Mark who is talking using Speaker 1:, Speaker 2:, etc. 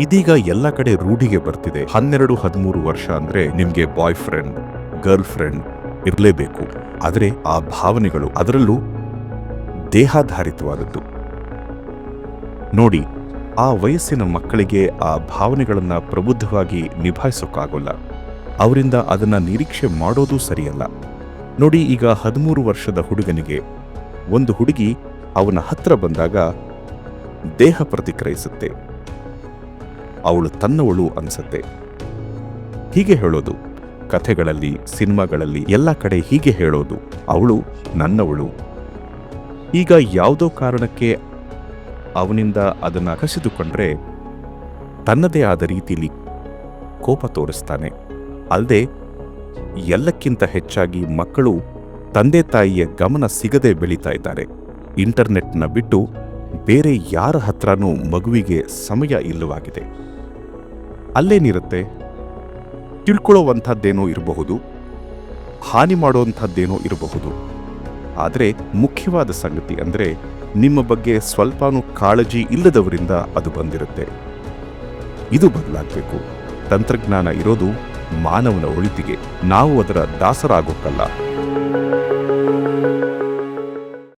Speaker 1: ಇದೀಗ ಎಲ್ಲ ಕಡೆ ರೂಢಿಗೆ ಬರ್ತಿದೆ. ಹನ್ನೆರಡು, ಹದಿಮೂರು ವರ್ಷ ಅಂದ್ರೆ ನಿಮ್ಗೆ ಬಾಯ್ ಫ್ರೆಂಡ್ ಗರ್ಲ್ ಫ್ರೆಂಡ್ ಇರಲೇಬೇಕು. ಆದರೆ ಆ ಭಾವನೆಗಳು ಅದರಲ್ಲೂ ದೇಹಾಧಾರಿತವಾದದ್ದು. ನೋಡಿ, ಆ ವಯಸ್ಸಿನ ಮಕ್ಕಳಿಗೆ ಆ ಭಾವನೆಗಳನ್ನು ಪ್ರಬುದ್ಧವಾಗಿ ನಿಭಾಯಿಸೋಕ್ಕಾಗೋಲ್ಲ. ಅವರಿಂದ ಅದನ್ನ ನಿರೀಕ್ಷೆ ಮಾಡೋದು ಸರಿಯಲ್ಲ. ನೋಡಿ, ಈಗ ಹದಿಮೂರು ವರ್ಷದ ಹುಡುಗನಿಗೆ ಒಂದು ಹುಡುಗಿ ಅವನ ಹತ್ರ ಬಂದಾಗ ದೇಹ ಪ್ರತಿಕ್ರಿಯಿಸುತ್ತೆ. ಅವಳು ತನ್ನವಳು ಅನ್ಸತ್ತೆ. ಹೀಗೆ ಹೇಳೋದು. ಕಥೆಗಳಲ್ಲಿ, ಸಿನಿಮಾಗಳಲ್ಲಿ ಎಲ್ಲ ಕಡೆ ಹೀಗೆ ಹೇಳೋದು. ಅವಳು ನನ್ನವಳು. ಈಗ ಯಾವುದೋ ಕಾರಣಕ್ಕೆ ಅವನಿಂದ ಅದನ್ನ ಕಸಿದುಕೊಂಡ್ರೆ ತನ್ನದೇ ಆದ ರೀತಿಯಲ್ಲಿ ಕೋಪ ತೋರಿಸ್ತಾನೆ. ಅಲ್ಲದೆ ಎಲ್ಲಕ್ಕಿಂತ ಹೆಚ್ಚಾಗಿ ಮಕ್ಕಳು ತಂದೆ ತಾಯಿಯ ಗಮನ ಸಿಗದೆ ಬೆಳೀತಾ ಇದ್ದಾರೆ. ಇಂಟರ್ನೆಟ್ನ ಬಿಟ್ಟು ಬೇರೆ ಯಾರ ಹತ್ರನೂ ಮಗುವಿಗೆ ಸಮಯ ಇಲ್ಲವಾಗಿದೆ. ಅಲ್ಲೇನಿರುತ್ತೆ ತಿಳ್ಕೊಳ್ಳೋವಂಥದ್ದೇನೋ ಇರಬಹುದು, ಹಾನಿ ಮಾಡುವಂಥದ್ದೇನೋ ಇರಬಹುದು. ಆದರೆ ಮುಖ್ಯವಾದ ಸಂಗತಿ ಅಂದರೆ ನಿಮ್ಮ ಬಗ್ಗೆ ಸ್ವಲ್ಪನೂ ಕಾಳಜಿ ಇಲ್ಲದವರಿಂದ ಅದು ಬಂದಿರುತ್ತೆ. ಇದು ಬದಲಾಗಬೇಕು. ತಂತ್ರಜ್ಞಾನ ಇರೋದು ಮಾನವನ ಒಳಿತಿಗೆ. ನಾವು ಅದರ ದಾಸರಾಗೋಕ್ಕಲ್ಲ